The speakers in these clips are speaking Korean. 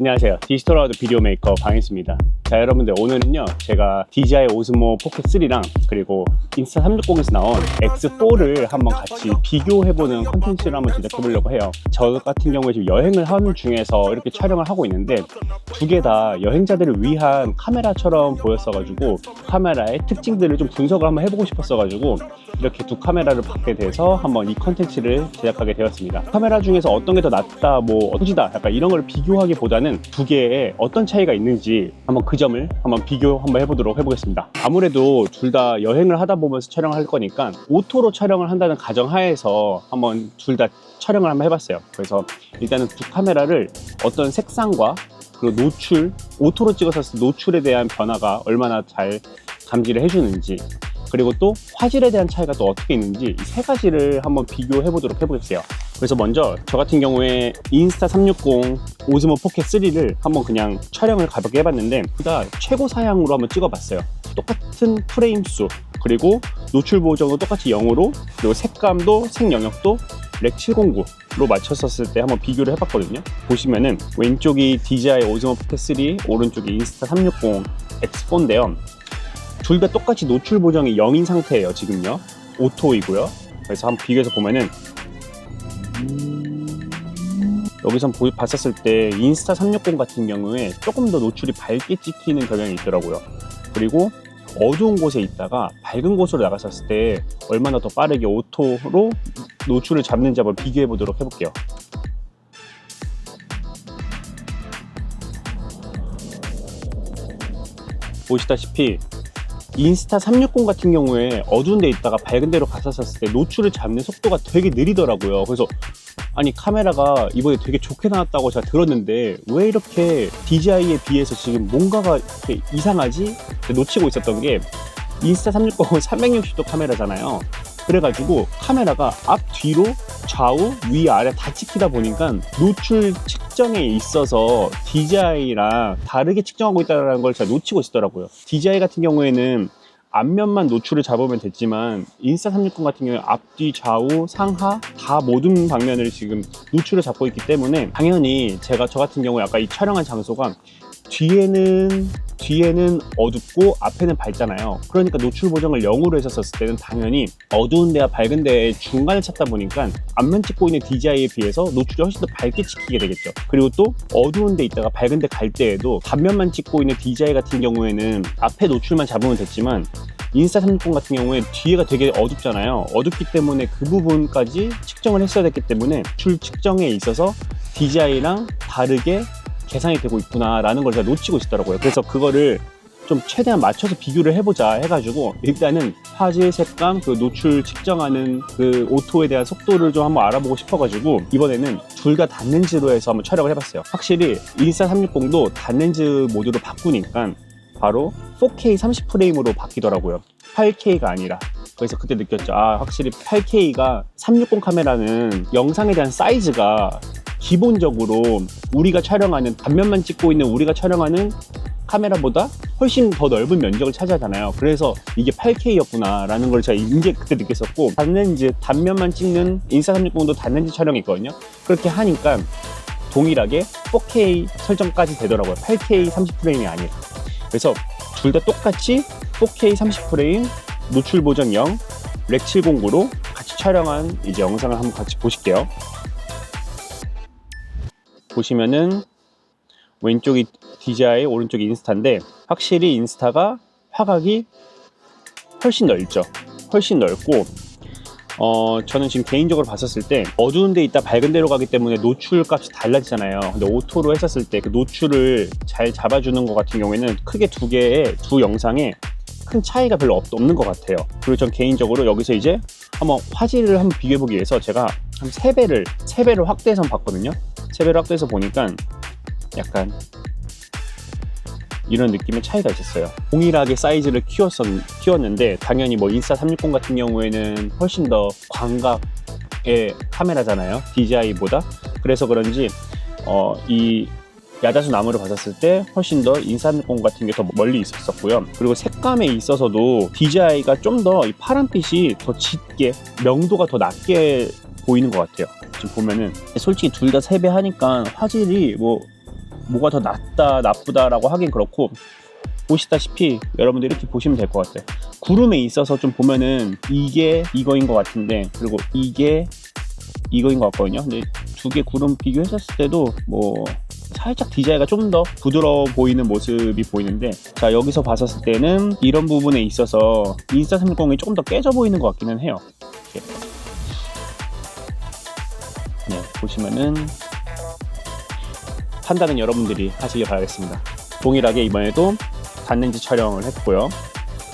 안녕하세요. 디지털와드 비디오 메이커 방했습니다. 자, 여러분들 오늘은요, 제가 DJI 오스모 포켓 3랑 그리고 인스타 360에서 나온 X4를 한번 같이 비교해보는 컨텐츠를 한번 제작해보려고 해요. 저 같은 경우에 지금 여행을 하는 중에서 이렇게 촬영을 하고 있는데 두 개 다 여행자들을 위한 카메라처럼 보였어가지고 카메라의 특징들을 좀 분석을 한번 해보고 싶었어가지고 이렇게 두 카메라를 받게 돼서 한번 이 컨텐츠를 제작하게 되었습니다. 카메라 중에서 어떤 게 더 낫다, 뭐 어지다, 약간 이런 걸 비교하기보다는 두 개의 어떤 차이가 있는지 한번 그 점을 한번 비교 한번 해보도록 해보겠습니다. 아무래도 둘 다 여행을 하다 보면서 촬영을 할 거니까 오토로 촬영을 한다는 가정 하에서 한번 둘 다 촬영을 한번 해봤어요. 그래서 일단은 두 카메라를 어떤 색상과 그리고 노출, 오토로 찍었을 때 노출에 대한 변화가 얼마나 잘 감지를 해주는지 그리고 또 화질에 대한 차이가 또 어떻게 있는지 이 세 가지를 한번 비교해 보도록 해보겠어요. 그래서 먼저 저 같은 경우에 인스타 360 오즈모 포켓 3를 한번 그냥 촬영을 가볍게 해봤는데 그다 최고 사양으로 한번 찍어봤어요. 똑같은 프레임 수 그리고 노출 보정도 똑같이 0으로 그리고 색감도 색 영역도 렉 709로 맞췄었을 때 한번 비교를 해봤거든요. 보시면은 왼쪽이 DJI 오즈모 포켓 3, 오른쪽이 인스타 360 X4인데요. 둘 다 똑같이 노출 보정이 0인 상태예요 지금요 오토이고요 그래서 한번 비교해서 보면은 여기서 보- 봤었을 때 인스타 360 같은 경우에 조금 더 노출이 밝게 찍히는 경향이 있더라고요. 그리고 어두운 곳에 있다가 밝은 곳으로 나갔었을 때 얼마나 더 빠르게 오토로 노출을 잡는지 한번 비교해 보도록 해볼게요. 보시다시피 인스타 360 같은 경우에 어두운 데 있다가 밝은 데로 갔었을 때 노출을 잡는 속도가 되게 느리더라고요. 그래서 아니 카메라가 이번에 되게 좋게 나왔다고 제가 들었는데 왜 이렇게 DJI에 비해서 지금 뭔가가 이렇게 이상하지? 놓치고 있었던 게 인스타 360은 360도 카메라잖아요. 그래가지고 카메라가 앞, 뒤로, 좌우, 위, 아래 다 찍히다 보니까 노출 측정에 있어서 DJI랑 다르게 측정하고 있다는 걸 제가 놓치고 있었더라고요. DJI 같은 경우에는 앞면만 노출을 잡으면 됐지만 인스타 360 같은 경우에 앞뒤 좌우 상하 다 모든 방면을 지금 노출을 잡고 있기 때문에 당연히 제가 저 같은 경우에 아까 이 촬영한 장소가 뒤에는 뒤에는 어둡고 앞에는 밝잖아요. 그러니까 노출 보정을 0으로 했었을 때는 당연히 어두운 데와 밝은 데의 중간을 찾다 보니까 앞면 찍고 있는 DJI에 비해서 노출이 훨씬 더 밝게 찍히게 되겠죠. 그리고 또 어두운 데 있다가 밝은 데 갈 때에도 단면만 찍고 있는 DJI 같은 경우에는 앞에 노출만 잡으면 됐지만 인스타 360 같은 경우에 뒤에가 되게 어둡잖아요. 어둡기 때문에 그 부분까지 측정을 했어야 됐기 때문에 출 측정에 있어서 DJI랑 다르게 계산이 되고 있구나라는 걸 제가 놓치고 있더라고요. 그래서 그거를 좀 최대한 맞춰서 비교를 해보자 해가지고 일단은 화질, 색감, 그 노출 측정하는 그 오토에 대한 속도를 좀 한번 알아보고 싶어가지고 이번에는 둘다 닫렌즈로 해서 한번 촬영을 해봤어요. 확실히 인스타 360도 닫렌즈 모드로 바꾸니까 바로 4K 30프레임으로 바뀌더라고요. 8K가 아니라. 그래서 그때 느꼈죠. 아, 확실히 8K가 360 카메라는 영상에 대한 사이즈가 기본적으로 우리가 촬영하는 단면만 찍고 있는 우리가 촬영하는 카메라보다 훨씬 더 넓은 면적을 차지하잖아요. 그래서 이게 8K였구나 라는 걸 제가 이제 그때 느꼈었고 단렌즈 단면만 찍는 인스타 360도 단렌즈 촬영이 있거든요. 그렇게 하니까 동일하게 4K 설정까지 되더라고요. 8K 30프레임이 아니라. 그래서 둘 다 똑같이 4K 30프레임 노출 보정 0, 렉 709로 같이 촬영한 이제 영상을 한번 같이 보실게요. 보시면은 왼쪽이 DJI, 오른쪽이 인스타인데 확실히 인스타가 화각이 훨씬 넓죠. 훨씬 넓고 어 저는 지금 개인적으로 봤었을 때 어두운 데 있다 밝은 데로 가기 때문에 노출 값이 달라지잖아요. 근데 오토로 했었을 때 그 노출을 잘 잡아주는 것 같은 경우에는 크게 두 개의 두 영상에 큰 차이가 별로 없, 없는 것 같아요. 그리고 전 개인적으로 여기서 이제 한번 화질을 한번 비교해보기 위해서 제가 한 3배를, 3배를 확대해서 봤거든요. 3배를 확대해서 보니까 약간 이런 느낌의 차이가 있었어요. 동일하게 사이즈를 키웠었, 키웠는데 당연히 뭐 인스타 360 같은 경우에는 훨씬 더 광각의 카메라잖아요. DJI보다. 그래서 그런지 어, 이 야자수 나무를 봤었을 때 훨씬 더 인스타 360 같은 게 더 멀리 있었었고요. 그리고 색감에 있어서도 DJI가 좀더이 파란빛이 더 짙게 명도가 더 낮게 보이는 것 같아요. 지금 보면은 솔직히 둘다 3배 하니까 화질이 뭐 뭐가 더 낫다 나쁘다라고 하긴 그렇고 보시다시피 여러분들 이렇게 보시면 될 것 같아요. 구름에 있어서 좀 보면은 이게 이거인 것 같은데 그리고 이게 이거인 것 같거든요. 근데 두 개 구름 비교했었을 때도 뭐 살짝 디자인가 좀 더 부드러워 보이는 모습이 보이는데 자 여기서 봤었을 때는 이런 부분에 있어서 인스타 360이 조금 더 깨져 보이는 것 같기는 해요. 이렇게. 네 보시면은 판단은 여러분들이 하시길 바라겠습니다. 동일하게 이번에도 닿는지 촬영을 했고요.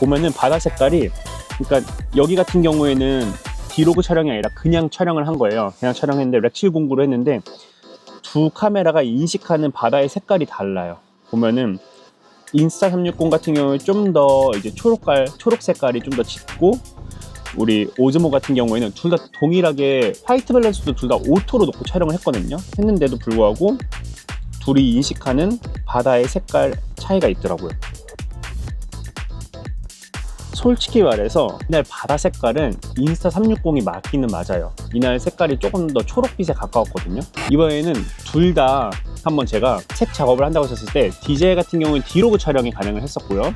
보면은 바다 색깔이 그러니까 여기 같은 경우에는 디로그 촬영이 아니라 그냥 촬영을 한 거예요. 그냥 촬영했는데 렉칠 공구로 했는데 두 카메라가 인식하는 바다의 색깔이 달라요. 보면은 인스타 360 같은 경우에 좀 더 이제 초록깔 초록 색깔이 좀 더 짙고 우리 오즈모 같은 경우에는 둘 다 동일하게 화이트 밸런스도 둘 다 오토로 놓고 촬영을 했거든요. 했는데도 불구하고 둘이 인식하는 바다의 색깔 차이가 있더라고요. 솔직히 말해서 이날 바다 색깔은 인스타 360이 맞기는 맞아요. 이날 색깔이 조금 더 초록빛에 가까웠거든요. 이번에는 둘 다 한번 제가 색 작업을 한다고 했을 때 DJI 같은 경우는 디로그 촬영이 가능을 했었고요.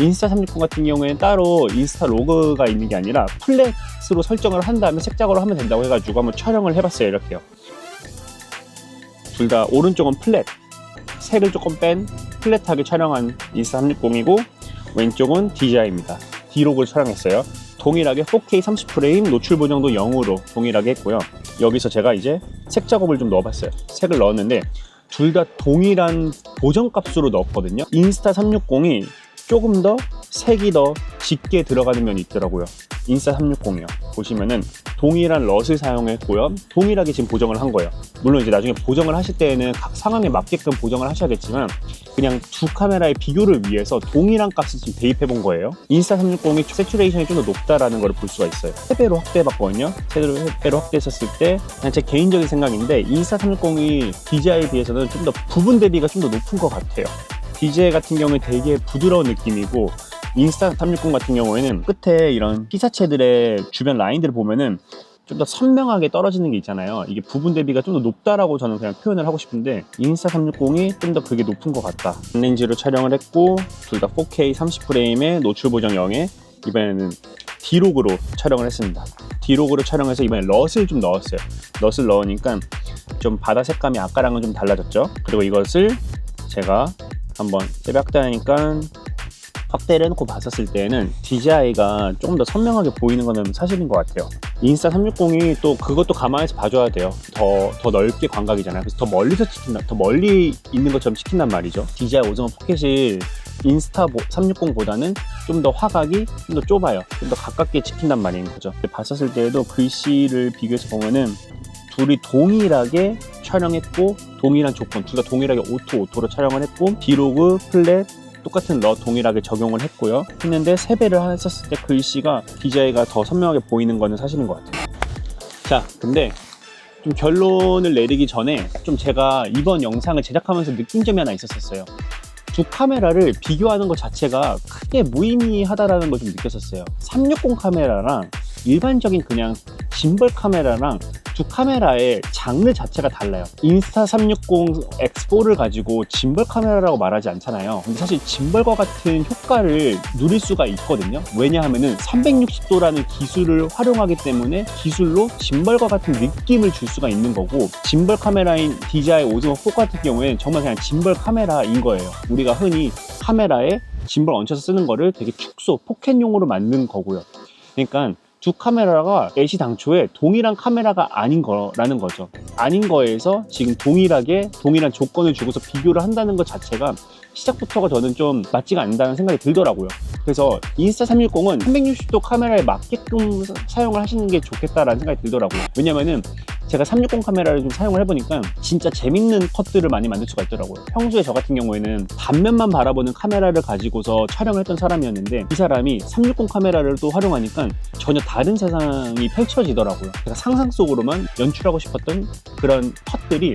인스타 360 같은 경우에는 따로 인스타 로그가 있는 게 아니라 플랫으로 설정을 한 다음에 색 작업을 하면 된다고 해가지고 한번 촬영을 해봤어요. 이렇게요. 둘 다 오른쪽은 플랫, 색을 조금 뺀 플랫하게 촬영한 인스타 360이고 왼쪽은 DJI입니다. D록을 촬영했어요. 동일하게 4K 30프레임 노출 보정도 0으로 동일하게 했고요. 여기서 제가 이제 색 작업을 좀 넣어봤어요. 색을 넣었는데 둘 다 동일한 보정 값으로 넣었거든요. 인스타 360이 조금 더 색이 더 짙게 들어가는 면이 있더라고요. 인스타 360이요. 보시면은 동일한 럿을 사용했고요. 동일하게 지금 보정을 한 거예요. 물론 이제 나중에 보정을 하실 때에는 각 상황에 맞게끔 보정을 하셔야겠지만 그냥 두 카메라의 비교를 위해서 동일한 값을 지금 대입해 본 거예요. 인스타 360이 세츄레이션이 좀 더 높다라는 걸 볼 수가 있어요. 3배로 확대해 봤거든요. 3배로 확대했었을 때 그냥 제 개인적인 생각인데 인스타 360이 DJI에 비해서는 좀 더 부분 대비가 좀 더 높은 것 같아요. DJI 같은 경우에 되게 부드러운 느낌이고 인스타 360 같은 경우에는 끝에 이런 피사체들의 주변 라인들을 보면은 좀 더 선명하게 떨어지는 게 있잖아요. 이게 부분 대비가 좀 더 높다라고 저는 그냥 표현을 하고 싶은데 인스타 360이 좀 더 그게 높은 것 같다. 렌즈로 촬영을 했고 둘 다 4K 30프레임에 노출 보정 0에 이번에는 D록으로 촬영을 했습니다. D록으로 촬영해서 이번에 럿을 좀 넣었어요. 럿을 넣으니까 좀 바다 색감이 아까랑은 좀 달라졌죠. 그리고 이것을 제가 한번 확대하니까 확대를 해놓고 봤었을 때는 DJI가 조금 더 선명하게 보이는 거는 사실인 것 같아요. 인스타 360이 또 그것도 감안해서 봐줘야 돼요. 더, 더 넓게 광각이잖아요. 그래서 더 멀리서 찍힌다, 더 멀리 있는 것처럼 찍힌단 말이죠. DJI 오즈모 포켓이 인스타 360보다는 좀 더 화각이 좀 더 좁아요. 좀 더 가깝게 찍힌단 말인 거죠. 봤었을 때에도 글씨를 비교해서 보면은 둘이 동일하게 촬영했고 동일한 조건 둘 다 동일하게 오토 오토로 촬영을 했고 디로그 플랫 똑같은 러 동일하게 적용을 했고요. 했는데 세배를 했었을 때 글씨가 DJI가 더 선명하게 보이는 거는 사실인 것 같아요. 자 근데 좀 결론을 내리기 전에 좀 제가 이번 영상을 제작하면서 느낀 점이 하나 있었어요. 두 카메라를 비교하는 것 자체가 크게 무의미하다라는 걸 좀 느꼈었어요. 360 카메라랑 일반적인 그냥 짐벌 카메라랑 두 카메라의 장르 자체가 달라요. 인스타 360 X4를 가지고 짐벌 카메라라고 말하지 않잖아요. 근데 사실 짐벌과 같은 효과를 누릴 수가 있거든요. 왜냐하면은 360도라는 기술을 활용하기 때문에 기술로 짐벌과 같은 느낌을 줄 수가 있는 거고 짐벌 카메라인 DJI 오즈모 4 같은 경우에는 정말 그냥 짐벌 카메라인 거예요. 우리가 흔히 카메라에 짐벌 얹혀서 쓰는 거를 되게 축소, 포켓용으로 만든 거고요. 그러니까 두 카메라가 애시 당초에 동일한 카메라가 아닌 거라는 거죠. 아닌 거에서 지금 동일하게 동일한 조건을 주고서 비교를 한다는 것 자체가 시작부터가 저는 좀 맞지가 않는다는 생각이 들더라고요. 그래서 인스타 360은 360도 카메라에 맞게끔 사용을 하시는 게 좋겠다라는 생각이 들더라고요. 왜냐면은 제가 360 카메라를 좀 사용을 해보니까 진짜 재밌는 컷들을 많이 만들 수가 있더라고요. 평소에 저 같은 경우에는 단면만 바라보는 카메라를 가지고서 촬영을 했던 사람이었는데 이 사람이 360 카메라를 또 활용하니까 전혀 다른 세상이 펼쳐지더라고요. 제가 상상 속으로만 연출하고 싶었던 그런 컷들이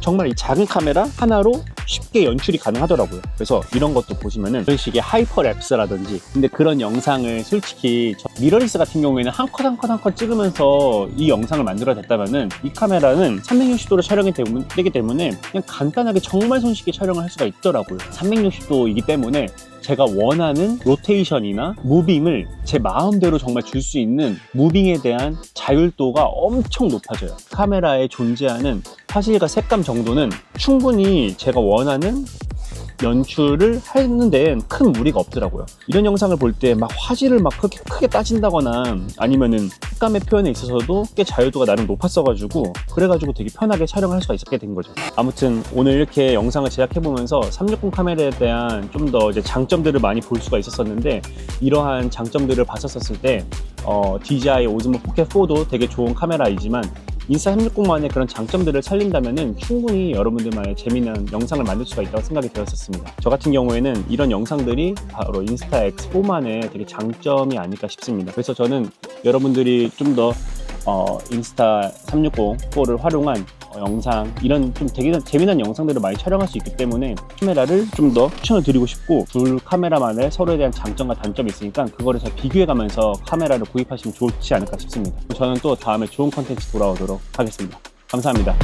정말 이 작은 카메라 하나로 쉽게 연출이 가능하더라고요. 그래서 이런 것도 보시면은 이런 식의 하이퍼랩스라든지 근데 그런 영상을 솔직히 저 미러리스 같은 경우에는 한 컷 한 컷 한 컷 찍으면서 이 영상을 만들어냈다면은 이 카메라는 360도로 촬영이 되기 때문에 그냥 간단하게 정말 손쉽게 촬영을 할 수가 있더라고요. 360도이기 때문에 제가 원하는 로테이션이나 무빙을 제 마음대로 정말 줄 수 있는 무빙에 대한 자율도가 엄청 높아져요. 카메라에 존재하는 화질과 색감 정도는 충분히 제가 원하는 연출을 하는 데엔 큰 무리가 없더라고요. 이런 영상을 볼 때 막 화질을 막 크게, 크게 따진다거나 아니면은 색감의 표현에 있어서도 꽤 자유도가 나름 높았어가지고 그래가지고 되게 편하게 촬영을 할 수가 있었게 된 거죠. 아무튼 오늘 이렇게 영상을 제작해보면서 360 카메라에 대한 좀 더 이제 장점들을 많이 볼 수가 있었었는데 이러한 장점들을 봤었을 때 어, DJI 오즈모 포켓 4도 되게 좋은 카메라이지만 인스타 360만의 그런 장점들을 살린다면은 충분히 여러분들만의 재미난 영상을 만들 수가 있다고 생각이 되었었습니다. 저 같은 경우에는 이런 영상들이 바로 인스타 X4만의 되게 장점이 아닐까 싶습니다. 그래서 저는 여러분들이 좀 더 어, 인스타 360 4를 활용한 어, 영상 이런 좀 되게 재미난 영상들을 많이 촬영할 수 있기 때문에 카메라를 좀 더 추천을 드리고 싶고 둘 카메라만의 서로에 대한 장점과 단점이 있으니까 그거를 잘 비교해 가면서 카메라를 구입하시면 좋지 않을까 싶습니다. 저는 또 다음에 좋은 컨텐츠 돌아오도록 하겠습니다. 감사합니다.